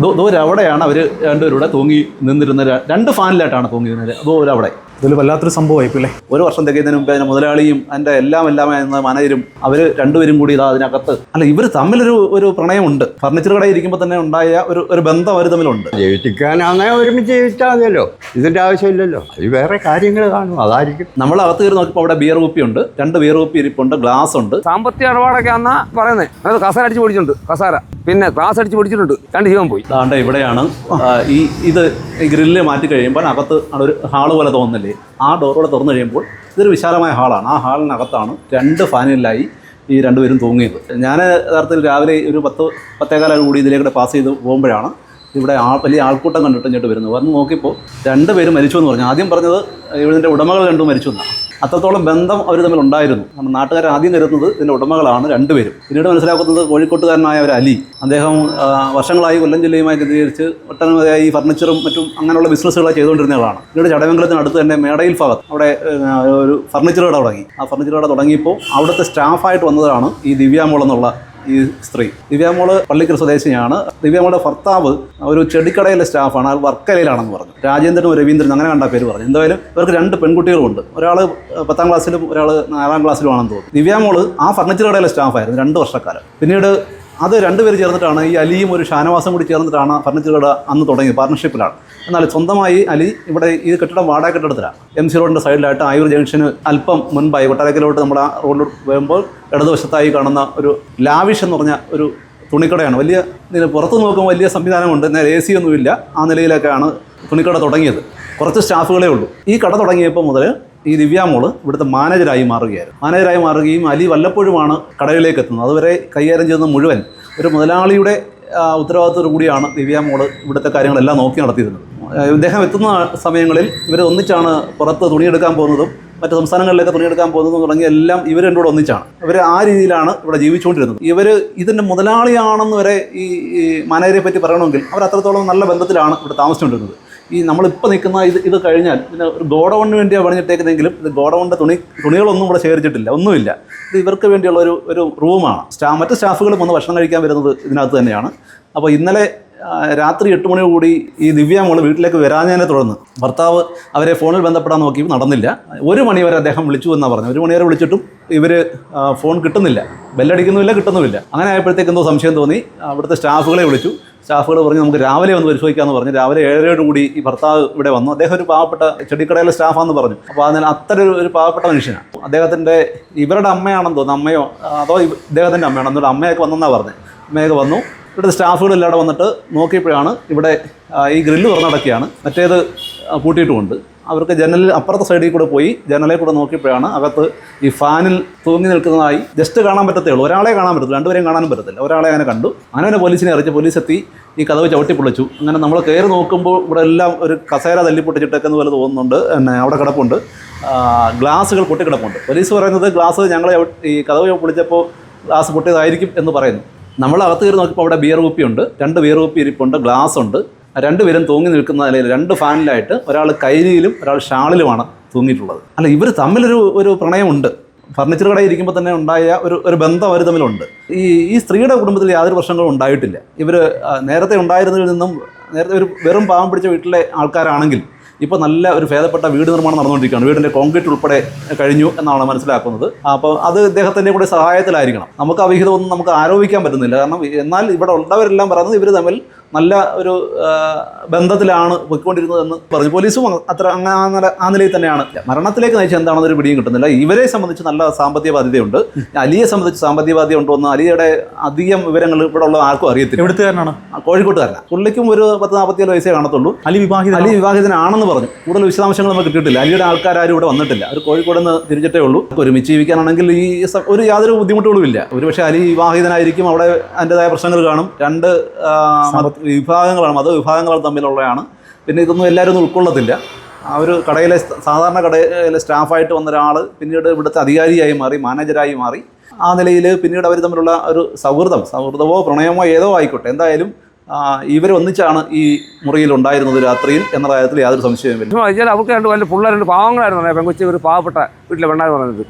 ദോ- ദൂരെ അവിടെയാണ് അവർ രണ്ടുപേരൂടെ തൂങ്ങി നിന്നിരുന്ന രണ്ട് ഫാനിലായിട്ടാണ് തൂങ്ങി നിന്നത് ദൂരവിടെ ഇതിൽ വല്ലാത്തൊരു സംഭവമായി പിന്നെ ഒരു വർഷം തികയുന്നതിന് മുമ്പേ അതിന് മുതലാളിയും അതിന്റെ എല്ലാം എല്ലാം എന്ന മാനേജരും അവർ രണ്ടുപേരും കൂടി ഇതാ അതിനകത്ത്. അല്ല ഇവർ തമ്മിലൊരു ഒരു പ്രണയമുണ്ട്. ഫർണിച്ചർ കടയിൽ ഇരിക്കുമ്പോൾ തന്നെ ഉണ്ടായ ഒരു ഒരു ബന്ധം അവർ തമ്മിലുണ്ട്. ജീവിക്കാനാണെ ഒരുമിച്ച് ജീവിച്ചാൽ മതിയല്ലോ. ഇതിന്റെ ആവശ്യമില്ലല്ലോ. അത് വേറെ കാര്യങ്ങൾ കാണും അതായിരിക്കും. നമ്മൾ അകത്ത് കയറി നോക്കിയപ്പോൾ അവിടെ ബിയർ കുപ്പിയുണ്ട് രണ്ട് ബിയർ കുപ്പി ഇരിപ്പുണ്ട് ഗ്ലാസ് ഉണ്ട്. സാമ്പത്തിക ഇടപാടൊക്കെ എന്നാ പറയുന്നത് അത് കസാര അടിച്ച് പിടിച്ചിട്ടുണ്ട് കസാര. പിന്നെ ഗ്ലാസ് അടിച്ച് പിടിച്ചിട്ടുണ്ട് രണ്ട് ജീവൻ പോയി. അതാണ്ട് ഇവിടെയാണ് ഈ ഇത് ഈ ഗ്രില്ല് മാറ്റി കഴിയുമ്പോൾ അകത്ത് ആണ് ഒരു ഹാൾ പോലെ തോന്നുന്നില്ലേ? ആ ഡോറോടെ തുറന്നു കഴിയുമ്പോൾ ഇതൊരു വിശാലമായ ഹാളാണ്. ആ ഹാളിനകത്താണ് രണ്ട് ഫാനിലായി ഈ രണ്ടുപേരും തൂങ്ങിയത്. ഞാൻ യഥാർത്ഥത്തിൽ രാവിലെ ഒരു പത്ത് പത്തേകാലം കൂടി ഇതിലേക്കൂടെ പാസ് ചെയ്ത് പോകുമ്പോഴാണ് ഇവിടെ ആൾ വലിയ ആൾക്കൂട്ടം കണ്ടിട്ട് ഇങ്ങോട്ട് വരുന്നു. വന്ന് നോക്കിയപ്പോൾ രണ്ടുപേരും മരിച്ചു എന്ന് പറഞ്ഞു. ആദ്യം പറഞ്ഞത് ഇതിന്റെ ഉടമകൾ രണ്ടും മരിച്ചു എന്നാണ് അത്രത്തോളം ബന്ധം അവർ തമ്മിൽ ഉണ്ടായിരുന്നു. നമ്മുടെ നാട്ടുകാർ ആദ്യം കരുതുന്നത് ഇതിന്റെ ഉടമകളാണ് രണ്ടുപേരും പിന്നീട് മനസ്സിലാക്കുന്നത് കോഴിക്കോട്ടുകാരനായ ഒരു അലി. അദ്ദേഹം വർഷങ്ങളായി കൊല്ലം ജില്ലയുമായി കേന്ദ്രീകരിച്ച് ഒട്ടനവധിയായി ഫർണിച്ചറും മറ്റും അങ്ങനെയുള്ള ബിസിനസ്സുകളെ ചെയ്തുകൊണ്ടിരുന്ന ആളാണ്. പിന്നീട് ചടയമംഗലത്തിനടുത്ത് തന്നെ മേടയിൽ ഭാഗത്ത് അവിടെ ഒരു ഫർണിച്ചർ കട തുടങ്ങി. ആ ഫർണിച്ചർ കട തുടങ്ങിയപ്പോൾ അവിടുത്തെ സ്റ്റാഫായിട്ട് വന്നതാണ് ഈ ദിവ്യാമോൾ എന്നുള്ള ഈ സ്ത്രീ. ദിവ്യാമോൾ പള്ളിക്കൽ സ്വദേശിയാണ് ദിവ്യാമോളുടെ ഭർത്താവ് ഒരു ചെടിക്കടയിലെ സ്റ്റാഫാണ്. വർക്കലയിലാണെന്ന് പറഞ്ഞു. രാജേന്ദ്രനും രവീന്ദ്രനും അങ്ങനെ കണ്ട പേര് പറഞ്ഞു. എന്തായാലും ഇവർക്ക് രണ്ട് പെൺകുട്ടികളുണ്ട്. ഒരാൾ പത്താം ക്ലാസ്സിലും ഒരാൾ നാലാം ക്ലാസ്സിലുമാണെന്ന് തോന്നുന്നു. ദിവ്യാമോൾ ആ ഫർണിച്ചർ കടയിലെ സ്റ്റാഫായിരുന്നു രണ്ട് വർഷക്കാലം. പിന്നീട് അത് രണ്ടുപേർ ചേർന്നിട്ടാണ് ഈ അലിയും ഒരു ഷാനവാസം കൂടി ചേർന്നിട്ടാണ് ഫർണിച്ചർ കട അന്ന് തുടങ്ങിയത് പാർട്ണർഷിപ്പിലാണ് എന്നാൽ സ്വന്തമായി അലി ഇവിടെ ഈ കെട്ടിടം വാടക കെട്ടിടത്തിലാണ്. എം സി റോഡിന്റെ സൈഡിലായിട്ട് ആയൂർ ജംഗ്ഷന് അല്പം മുൻപായി കൊട്ടാരക്കലോട്ട് നമ്മൾ ആ റോഡിൽ വരുമ്പോൾ ഇടതുവശത്തായി കാണുന്ന ഒരു ലാവിഷ് എന്ന് പറഞ്ഞ ഒരു തുണിക്കടയാണ്. വലിയ പുറത്ത് നോക്കുമ്പോൾ വലിയ സംവിധാനമുണ്ട്. നേരെ എ സി ഒന്നുമില്ല. ആ നിലയിലൊക്കെയാണ് തുണിക്കട തുടങ്ങിയത്. കുറച്ച് സ്റ്റാഫുകളേ ഉള്ളൂ. ഈ കട തുടങ്ങിയപ്പോൾ മുതൽ ഈ ദിവ്യാമോൾ ഇവിടുത്തെ മാനേജരായി മാറുകയായിരുന്നു. മാനേജരായി മാറുകയും അലി വല്ലപ്പോഴുമാണ് കടയിലേക്ക് എത്തുന്നത്. അതുവരെ കൈകാര്യം ചെയ്യുന്ന മുഴുവൻ ഒരു മുതലാളിയുടെ ഉത്തരവാദിത്തത്തോടു കൂടിയാണ് ദിവ്യാമോൾ ഇവിടുത്തെ കാര്യങ്ങളെല്ലാം നോക്കി നടത്തിയിരുന്നത്. ഇദ്ദേഹം എത്തുന്ന സമയങ്ങളിൽ ഇവർ ഒന്നിച്ചാണ് പുറത്ത് തുണിയെടുക്കാൻ പോകുന്നതും മറ്റ് സംസ്ഥാനങ്ങളിലൊക്കെ തുണിയെടുക്കാൻ പോകുന്നതും തുടങ്ങിയ എല്ലാം ഇവർ എന്നോട് ഒന്നിച്ചാണ്. ഇവർ ആ രീതിയിലാണ് ഇവിടെ ജീവിച്ചുകൊണ്ടിരുന്നത്. ഇവർ ഇതിന്റെ മുതലാളിയാണെന്ന് വരെ ഈ മാനേജരെ പറ്റി പറയണമെങ്കിൽ അവർ അത്രത്തോളം നല്ല ബന്ധത്തിലാണ് ഇവിടെ താമസിച്ചുകൊണ്ടിരുന്നത്. ഈ നമ്മളിപ്പോൾ നിൽക്കുന്ന ഇത് ഇത് കഴിഞ്ഞാൽ പിന്നെ ഒരു ഗോഡൗണിന് വേണ്ടിയാണ് പണിഞ്ഞിട്ടേക്കുന്നതെങ്കിലും ഇത് ഗോഡൗണിന്റെ തുണി തുണികളൊന്നും ഇവിടെ ശേഖരിച്ചിട്ടില്ല ഒന്നുമില്ല. ഇത് ഇവർക്ക് വേണ്ടിയുള്ള ഒരു ഒരു റൂമാണ്. സ്റ്റാ മറ്റ് സ്റ്റാഫുകളും വന്ന് ഭക്ഷണം കഴിക്കാൻ വരുന്നത് ഇതിനകത്ത് തന്നെയാണ്. അപ്പോൾ ഇന്നലെ രാത്രി എട്ട് മണി കൂടി ഈ ദിവ്യ മോൾ വീട്ടിലേക്ക് വരാഞ്ഞതിനെ തുടർന്ന് ഭർത്താവ് അവരെ ഫോണിൽ ബന്ധപ്പെടാൻ നോക്കി നടന്നില്ല. ഒരു മണി വരെ അദ്ദേഹം വിളിച്ചു എന്നാണ് പറഞ്ഞത്. ഒരു മണിവരെ വിളിച്ചിട്ടും ഇവർ ഫോൺ കിട്ടുന്നില്ല. ബെല്ലടിക്കുന്നുമില്ല കിട്ടുന്നുമില്ല. അങ്ങനെ ആയപ്പോഴത്തേക്ക് എന്തോ സംശയം തോന്നി. അവിടുത്തെ സ്റ്റാഫുകളെ വിളിച്ചു. സ്റ്റാഫുകൾ പറഞ്ഞു നമുക്ക് രാവിലെ വന്ന് പരിശോധിക്കാമെന്ന് പറഞ്ഞു. രാവിലെ ഏഴരയോട് കൂടി ഈ ഭർത്താവ് ഇവിടെ വന്നു. അദ്ദേഹം ഒരു പാവപ്പെട്ട ചെടിക്കടയിലെ സ്റ്റാഫാന്ന് പറഞ്ഞു. അപ്പോൾ അതിന് അത്ര ഒരു പാവപ്പെട്ട മനുഷ്യനാണ്. അദ്ദേഹത്തിന്റെ ഇവരുടെ അമ്മയാണെന്ന് തോന്നുന്നു. അമ്മയോ അതോ ഇദ്ദേഹത്തിന്റെ അമ്മയാണോ? എന്നൊരു അമ്മയൊക്കെ വന്നെന്നാണ് പറഞ്ഞത് അമ്മയൊക്കെ വന്നു. ഇവിടുത്തെ സ്റ്റാഫുകളെല്ലാം വന്നിട്ട് നോക്കിയപ്പോഴാണ് ഇവിടെ ഈ ഗ്രില്ല് തുറന്നടക്കുകയാണ് മറ്റേത് പൂട്ടിയിട്ടുമുണ്ട്. അവർക്ക് ജനലിൽ അപ്പുറത്തെ സൈഡിൽ കൂടെ പോയി ജനലിൽ കൂടെ നോക്കിയപ്പോഴാണ് അകത്ത് ഈ ഫാനിൽ തൂങ്ങി നിൽക്കുന്നതായി ജസ്റ്റ് കാണാൻ പറ്റത്തേ ഉള്ളൂ ഒരാളെ കാണാൻ പറ്റത്തില്ല രണ്ടുപേരെയും കാണാനും പറ്റത്തില്ല. ഒരാളെ അങ്ങനെ കണ്ടു. അങ്ങനെ പോലീസിനെ അറിയിച്ച് പോലീസ് എത്തി ഈ കഥവ് ചവിട്ടി പൊളിച്ചു. അങ്ങനെ നമ്മൾ കയറി നോക്കുമ്പോൾ ഇവിടെ എല്ലാം ഒരു കസേര തല്ലി എന്ന് പോലെ തോന്നുന്നുണ്ട്. പിന്നെ അവിടെ കിടപ്പുണ്ട്. ഗ്ലാസ്സുകൾ പൊട്ടിക്കിടപ്പുണ്ട് പോലീസ് പറയുന്നത് ഗ്ലാസ് ഞങ്ങൾ ഈ കഥവ് പൊളിച്ചപ്പോൾ ഗ്ലാസ് പൊട്ടിയതായിരിക്കും എന്ന് പറയുന്നു. നമ്മൾ അകത്ത് കയറി നോക്കിയപ്പോൾ അവിടെ ബിയർ കുപ്പിയുണ്ട്. രണ്ട് ബിയർ കുപ്പി ഇരിപ്പുണ്ട്. ഗ്ലാസ് ഉണ്ട് രണ്ടുപേരും തൂങ്ങി നിൽക്കുന്ന നിലയിൽ രണ്ട് ഫാനിലായിട്ട് ഒരാൾ കൈരിയിലും ഒരാൾ ഷാളിലുമാണ് തൂങ്ങിയിട്ടുള്ളത്. അല്ല ഇവർ തമ്മിലൊരു ഒരു പ്രണയമുണ്ട്. ഫർണിച്ചർ കടയിൽ ഇരിക്കുമ്പോൾ തന്നെ ഉണ്ടായ ഒരു ഒരു ബന്ധം അവർ തമ്മിലുണ്ട്. ഈ ഈ സ്ത്രീയുടെ കുടുംബത്തിൽ യാതൊരു പ്രശ്നങ്ങളും ഉണ്ടായിട്ടില്ല. ഇവർ നേരത്തെ ഉണ്ടായിരുന്നതിൽ നിന്നും നേരത്തെ ഒരു വെറും പാവം പിടിച്ച വീട്ടിലെ ആൾക്കാരാണെങ്കിൽ ഇപ്പോൾ നല്ല ഒരു ഭേദപ്പെട്ട വീട് നിർമ്മാണം നടന്നുകൊണ്ടിരിക്കുകയാണ്. വീടിന്റെ കോൺക്രീറ്റ് ഉൾപ്പെടെ കഴിഞ്ഞു എന്നാണ് മനസ്സിലാക്കുന്നത്. അപ്പോൾ അത് ഇദ്ദേഹത്തിന്റെ കൂടെ സഹായത്തിലായിരിക്കണം. നമുക്ക് അവിഹിതമൊന്നും നമുക്ക് ആരോപിക്കാൻ പറ്റുന്നില്ല. കാരണം എന്നാൽ ഇവിടെ ഉള്ളവരെല്ലാം പറയുന്നത് ഇവർ തമ്മിൽ നല്ല ഒരു ബന്ധത്തിലാണ് പോയിക്കൊണ്ടിരുന്നതെന്ന് പറഞ്ഞു. പോലീസും അത്ര അങ്ങനെ ആ നിലയിൽ തന്നെയാണ്. മരണത്തിലേക്ക് നയിച്ച എന്താണെന്നൊരു പിടിയും കിട്ടുന്നില്ല. ഇവരെ സംബന്ധിച്ച് നല്ല സാമ്പത്തിക ബാധ്യതയുണ്ട് അലിയെ സംബന്ധിച്ച് സാമ്പത്തിക ബാധ്യത ഉണ്ടോ എന്ന് അലിയുടെ അധികം വിവരങ്ങൾ ഇവിടെ ഉള്ള ആർക്കും അറിയത്തില്ല. എവിടുത്തുകാരനാണ്? കോഴിക്കോട്ടുകാരനാണ് പുള്ളിക്കും ഒരു പത്ത് നാൽപ്പത്തിയേഴ് വയസ്സേ കാണത്തുള്ളൂ. അലി വിവാഹിത അലി വിവാഹിതനാണെന്ന് പറഞ്ഞു. കൂടുതൽ വിശദാംശങ്ങൾ നമുക്ക് കിട്ടിയിട്ടില്ല അലിയുടെ ആൾക്കാരും ഇവിടെ വന്നിട്ടില്ല. അവർ കോഴിക്കോട് നിന്ന് തിരിച്ചിട്ടേ ഉള്ളൂ. ഒരുമിച്ച് ജീവിക്കാനാണെങ്കിൽ ഈ ഒരു യാതൊരു ബുദ്ധിമുട്ടുകളും ഇല്ല ഒരുപക്ഷെ അലി വിവാഹിതനായിരിക്കും. അവിടെ അതിന്റെതായ പ്രശ്നങ്ങൾ കാണും. രണ്ട് വിഭാഗങ്ങളാണ് മത വിഭാഗങ്ങൾ തമ്മിലുള്ളതാണ് പിന്നെ ഇതൊന്നും എല്ലാവരും ഒന്നും ഉൾക്കൊള്ളത്തില്ല. ആ ഒരു കടയിലെ സാധാരണ കടയിലെ സ്റ്റാഫായിട്ട് വന്ന ഒരാൾ പിന്നീട് ഇവിടുത്തെ അധികാരിയായി മാറി മാനേജരായി മാറി. ആ നിലയിൽ പിന്നീട് അവർ തമ്മിലുള്ള ഒരു സൗഹൃദം സൗഹൃദമോ പ്രണയമോ ഏതോ ആയിക്കോട്ടെ. എന്തായാലും ഇവർ ഒന്നിച്ചാണ് ഈ മുറിയിൽ ഉണ്ടായിരുന്നത് രാത്രിയിൽ എന്ന കാര്യത്തിൽ യാതൊരു സംശയവുമില്ല. അവർക്ക് രണ്ട് വലിയ പിള്ളേരുണ്ട് പാവങ്ങളായിരുന്നു. പെങ്കുച്ചി ഒരു പാവപ്പെട്ട വീട്ടിലെ പെണ്ണായി പറഞ്ഞത്.